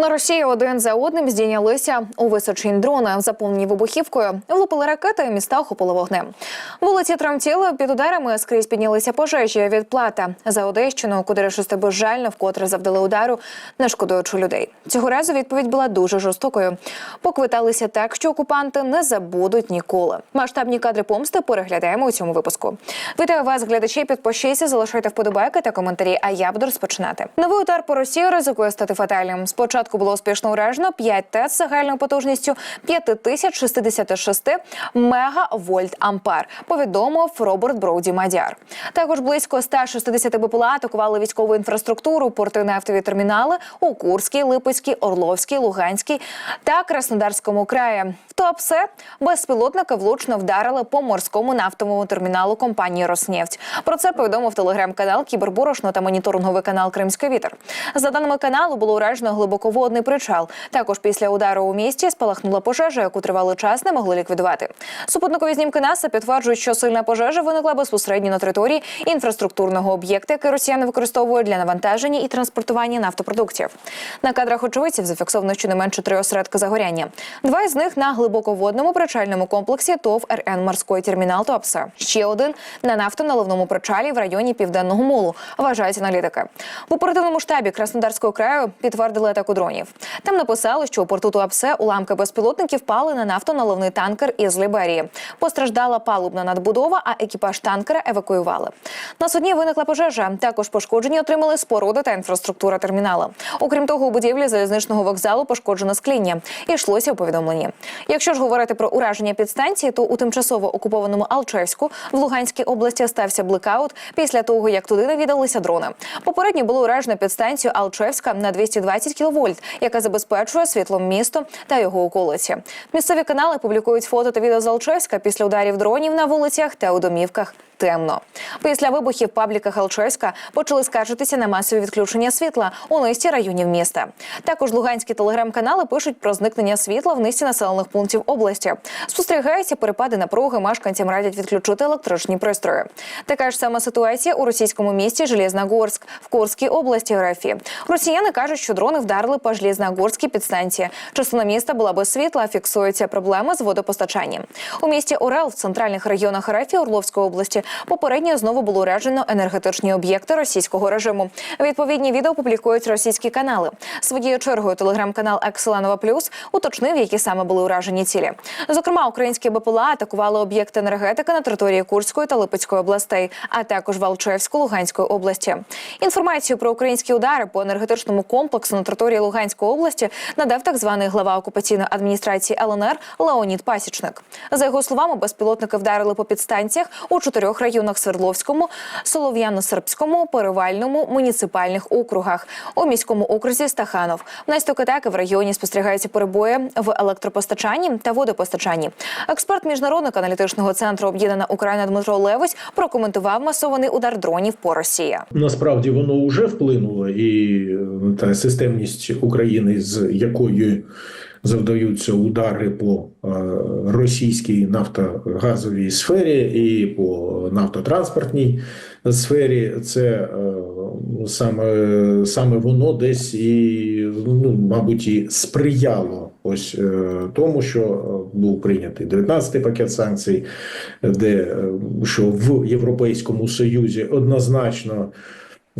На Росії один за одним здійнялися у височинь дрони, заповнені вибухівкою, влупили ракети, міста охопили вогнем. Вулиці тремтіли під ударами. Скрізь піднялися пожежі. Відплата за Одещину, куди рашисти безжально вкотре завдали удару, не шкодуючи людей. Цього разу відповідь була дуже жорстокою. Поквиталися так, що окупанти не забудуть ніколи. Масштабні кадри помсти переглядаємо у цьому випуску. Вітаю вас, глядачі. Підпишіться, залишайте вподобайки та коментарі. А я буду розпочинати. Новий удар по Росії ризикує стати фатальним. Спочатку було успішно уражено 5 ТЕЦ загальною потужністю 5066 мегавольт ампер. Повідомив Роберт Броуді Мадяр. Також близько 160 БПЛА атакували військову інфраструктуру, порти нафтові термінали у Курській, Липецькій, Орловській, Луганській та Краснодарському краї. В Туапсе безпілотники влучно вдарили по морському нафтовому терміналу компанії Роснефть. Про це повідомив телеграм-канал Кіберборошно та моніторинговий канал Кримський вітер. За даними каналу, було уражено глибоководний причал. Також після удару у місті спалахнула пожежа, яку тривалий час не могли ліквідувати. Супутникові знімки НАСА підтверджують, що сильна пожежа виникла безпосередньо на території інфраструктурного об'єкта, який росіяни використовують для навантаження і транспортування нафтопродуктів. На кадрах очевидців зафіксовано щонайменше три осередки загоряння. Два із них на глибоководному причальному комплексі ТОВ РН морський термінал Туапсе. Ще один на нафтоналивному причалі в районі південного молу. Вважають аналітики. В оперативному штабі Краснодарського краю підтвердили атаку дронів. Там написали, що у порту Туапсе уламки безпілотників впали на нафтоналивний танкер із Ліберії. Постраждала палубна надбудова, а екіпаж танкера евакуювали. На судні виникла пожежа. Також пошкоджені отримали споруди та інфраструктура термінала. Окрім того, у будівлі залізничного вокзалу пошкоджено скління. Йшлося у повідомленні. Якщо ж говорити про ураження підстанції, то у тимчасово окупованому Алчевську в Луганській області стався блекаут після того, як туди навідалися дрони. Попередньо було уражено підстанцію Алчевська на 220 кВт, яка забезпечує світлом місто та його околиці. Місцеві канали публікують фото та відео з Алчевська після ударів дронів на вулицях та у домівках. Темно після вибухів в пабліках Алчевська почали скаржитися на масові відключення світла у низці районів міста. Також луганські телеграм-канали пишуть про зникнення світла в низці населених пунктів області. Спостерігаються перепади напруги. Мешканцям радять відключити електричні пристрої. Така ж сама ситуація у російському місті Железногорськ в Курській області РФ. Росіяни кажуть, що дрони вдарили по Железногорській підстанції. Частина міста була без світла. Фіксуються проблеми з водопостачанням. У місті Орел в центральних районах РФ Орловської області попередньо знову було уражено енергетичні об'єкти російського режиму. Відповідні відео публікують російські канали. Своєю чергою телеграм-канал Екселанова Плюс уточнив, які саме були уражені цілі. Зокрема, українські БПЛА атакували об'єкти енергетики на території Курської та Липецької областей, а також Валчевську Луганської області. Інформацію про українські удари по енергетичному комплексу на території Луганської області надав так званий глава окупаційної адміністрації ЛНР Леонід Пасічник. За його словами, безпілотники вдарили по підстанціях у чотирьох районах Свердловському, Солов'яно-Сербському, Перевальному, муніципальних округах. У міському окрузі Стаханов. Внаслідок атаки в районі спостерігаються перебої в електропостачанні та водопостачанні. Експерт міжнародного аналітичного центру Об'єднана Україна Дмитро Левось прокоментував масований удар дронів по Росії. Насправді воно вже вплинуло, і е, та системність України, з якою завдаються удари по е, російській нафтогазовій сфері і по нафтотранспортній сфері, це е, саме, саме воно десь і ну, мабуть і сприяло ось е, тому, що був прийнятий 19-й пакет санкцій, де що в Європейському Союзі однозначно.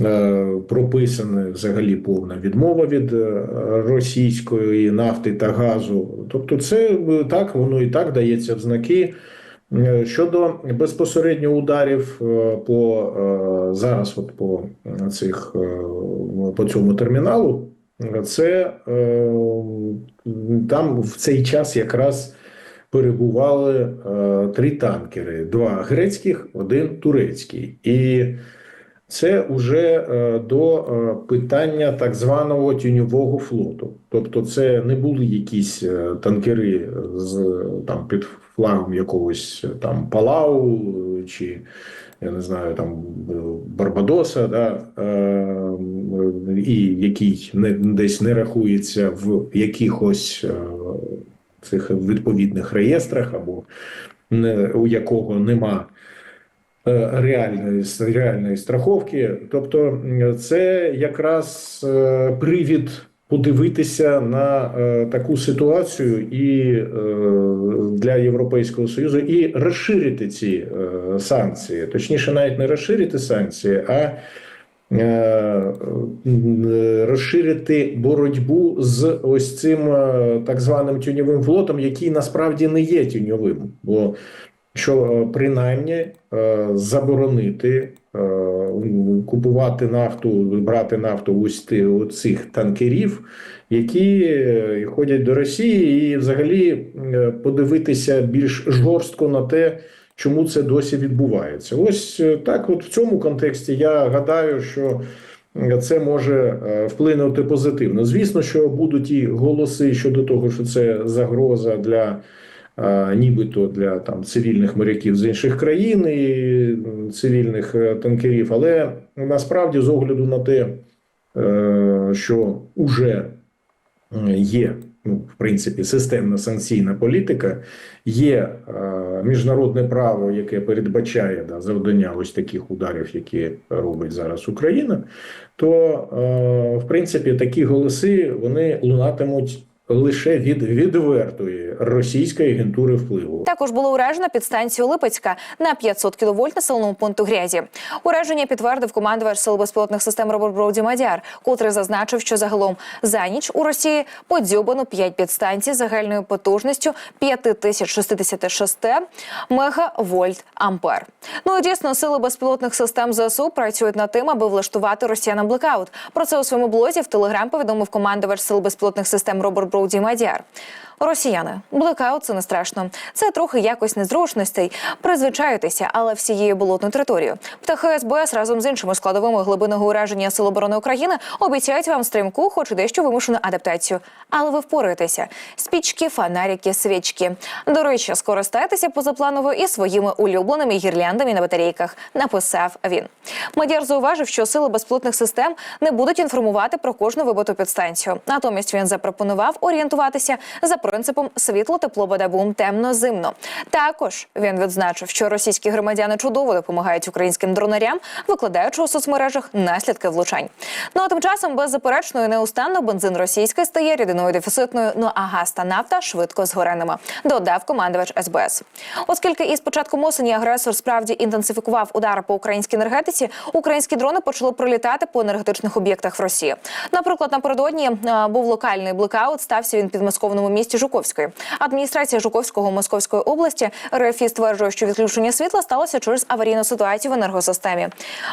Е, Прописана взагалі повна відмова від е, російської нафти та газу. Тобто, це е, так, воно і так дається в знаки. Щодо безпосередньо ударів по зараз, от по цих по цьому терміналу, це там в цей час якраз перебували три танкери: два грецьких, один турецький. І це вже е, до е, питання так званого тіньового флоту. Тобто, це не були якісь е, танкери з там під флагом якогось там Палау чи я не знаю, там Барбадоса, да, і який не десь не рахується в якихось цих відповідних реєстрах, або у якого нема реальної, реальної страховки. Тобто, це якраз е, привід подивитися на е, таку ситуацію і е, для Європейського Союзу і розширити ці е, санкції, точніше, навіть не розширити санкції, а е, е, розширити боротьбу з ось цим е, так званим тіньовим флотом, який насправді не є тіньовим, бо що е, принаймні е, заборонити е, купувати нафту, брати нафту у цих танкерів, які ходять до Росії, і взагалі подивитися більш жорстко на те, чому це досі відбувається. Ось так, от в цьому контексті я гадаю, що. Це може вплинути позитивно. Звісно, що будуть і голоси щодо того, що це загроза для нібито для там цивільних моряків з інших країн і цивільних е, танкерів. Але насправді, з огляду на те, е, що вже є ну, в принципі системна санкційна політика, є е, міжнародне право, яке передбачає да, завдання ось таких ударів, які робить зараз Україна, то е, в принципі такі голоси вони лунатимуть лише від відвертої російської агентури впливу. Також було уражено підстанцію Липецька на 500 кВт населеному пункту Грязі. Ураження підтвердив командувач сил безпілотних систем Роберт Броуді Мадяр, котрий зазначив, що загалом за ніч у Росії подзьобано 5 підстанцій загальною потужністю 5066 мегавольт ампер. Ну і дійсно, сили безпілотних систем ЗСУ працюють над тим, аби влаштувати росіянам блекаут. Про це у своєму блозі в Телеграм повідомив командувач сил безпілотних систем Роберт Броуді Мадяр. Росіяни, блекаут це не страшно. Це трохи якось незручностей. Призвичаюйтеся, але всією болотною територією. Птахи СБС разом з іншими складовими глибинного ураження Сил оборони України обіцяють вам стрімку, хоч дещо вимушену адаптацію. Але ви впораєтеся. Спічки, фонарики, свічки. До речі, скористайтеся позапланово і своїми улюбленими гірляндами на батарейках. Написав він. Мадяр зауважив, що сили безпілотних систем не будуть інформувати про кожну вибиту підстанцію. Натомість він запропонував орієнтуватися за принципом світло, тепло, бадабум, темно, зимно. Також він відзначив, що російські громадяни чудово допомагають українським дронарям, викладаючи у соцмережах наслідки влучань. Ну а тим часом беззаперечно і неустанно бензин російський стає рідиною дефіцитною. Ну а газ та нафта швидко згореними. Додав командувач СБС. Оскільки із початком осені агресор справді інтенсифікував удари по українській енергетиці, українські дрони почали прилітати по енергетичних об'єктах в Росії. Наприклад, напередодні був локальний блекаут. Стався він в підмосковному місті Жуковської. Адміністрація Жуковського Московської області РФІ стверджує, що відключення світла сталося через аварійну ситуацію в енергосистемі.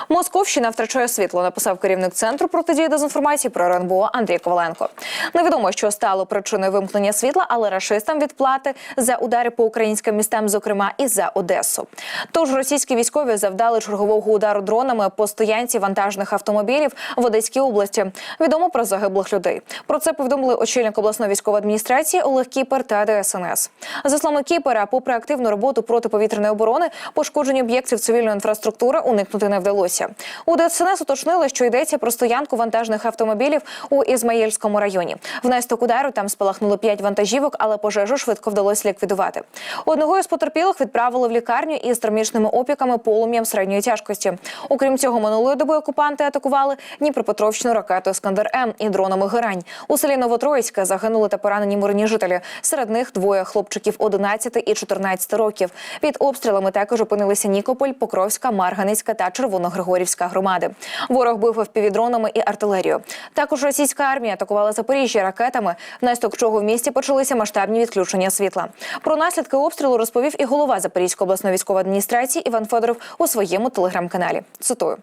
Московщина втрачає світло. Написав керівник центру протидії дезінформації про РНБО Андрій Коваленко. Невідомо, що стало причиною вимкнення світла, але рашистам відплати за удари по українським містам, зокрема і за Одесу. Тож російські військові завдали чергового удару дронами по стоянці вантажних автомобілів в Одеській області. Відомо про загиблих людей. Про це повідомили очільник обласної військової адміністрації Олег Кіпер та ДСНС. За словами Кіпера, попри активну роботу протиповітряної оборони, пошкоджені об'єктів цивільної інфраструктури уникнути не вдалося. У ДСНС уточнили, що йдеться про стоянку вантажних автомобілів у Ізмаїльському районі. Внаслідок удару там спалахнули п'ять вантажівок, але пожежу швидко вдалося ліквідувати. Одного із потерпілих відправили в лікарню із термічними опіками полум'ям середньої тяжкості. Окрім цього, минулої доби окупанти атакували Дніпропетровщину ракетою Скандер М і дронами Герань. У селі Новотроїцьке загинули та поранені мирні жителі. Серед них двоє хлопчиків 11 і 14 років. Під обстрілами також опинилися Нікополь, Покровська, Марганицька та Червоногригорівська громади. Ворог бив впівдронами і артилерію. Також російська армія атакувала Запоріжжя ракетами, внаслідок чого в місті почалися масштабні відключення світла. Про наслідки обстрілу розповів і голова Запорізької обласної військової адміністрації Іван Федоров у своєму телеграм-каналі. Цитую: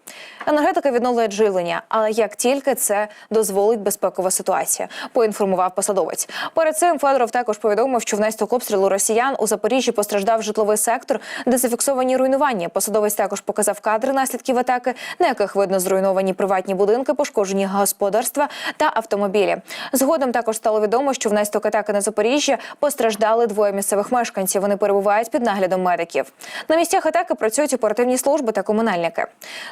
енергетика відновлює живлення, але як тільки це дозволить безпекова ситуація, поінформував посадовець. Перед цим Федоров також повідомив, що внаслідок обстрілу росіян у Запоріжжі постраждав житловий сектор, де зафіксовані руйнування. Посадовець також показав кадри наслідків атаки, на яких видно зруйновані приватні будинки, пошкоджені господарства та автомобілі. Згодом також стало відомо, що внаслідок атаки на Запоріжжя постраждали двоє місцевих мешканців. Вони перебувають під наглядом медиків. На місцях атаки працюють оперативні служби та комунальники.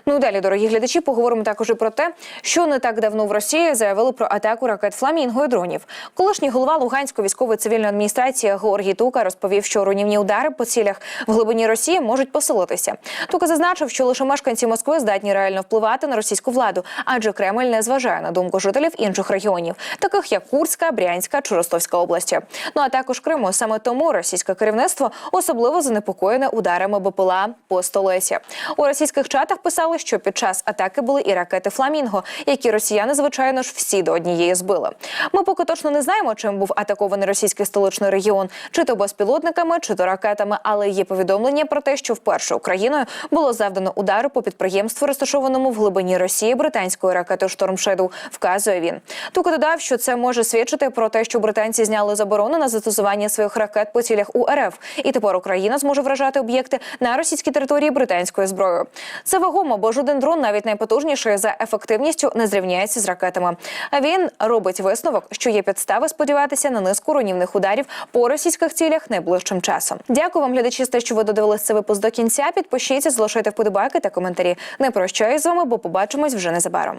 Ну і далі, дорогі глядачі, поговоримо також і про те, що не так давно в Росії заявили про атаку ракет фламінго і дронів. Колишній голова Луганської військової цивільної адміністрації Георгій Тука розповів, що руйнівні удари по цілях в глибині Росії можуть посилитися. Тука зазначив, що лише мешканці Москви здатні реально впливати на російську владу, адже Кремль не зважає на думку жителів інших регіонів, таких як Курська, Брянська чи Ростовська області. Ну а також Криму. Саме тому російське керівництво особливо занепокоєне ударами БПЛА по столиці. У російських чатах писали, що під час атаки були і ракети Фламінго, які росіяни, звичайно ж, всі до однієї збили. Ми поки точно не знаємо, чим був атакований російський столичний регіон, чи то безпілотниками, чи то ракетами, але є повідомлення про те, що вперше Україною було завдано удару по підприємству, розташованому в глибині Росії британською ракетою Шторм Шедоу, вказує він. Тука додав, що це може свідчити про те, що британці зняли заборону на застосування своїх ракет по цілях у РФ, і тепер Україна зможе вражати об'єкти на російській території британською зброєю. Це вагомо, бо жоден дрон, навіть найпотужніший за ефективністю, не зрівняється з ракетами. А він робить висновок, що є підстави сподіватися на низку руйнівних ударів по російських цілях найближчим часом. Дякую вам, глядачі, за те, що ви додивилися цей випуск до кінця. Підпишіться, залишайте вподобайки та коментарі. Не прощаюсь з вами, бо побачимось вже незабаром.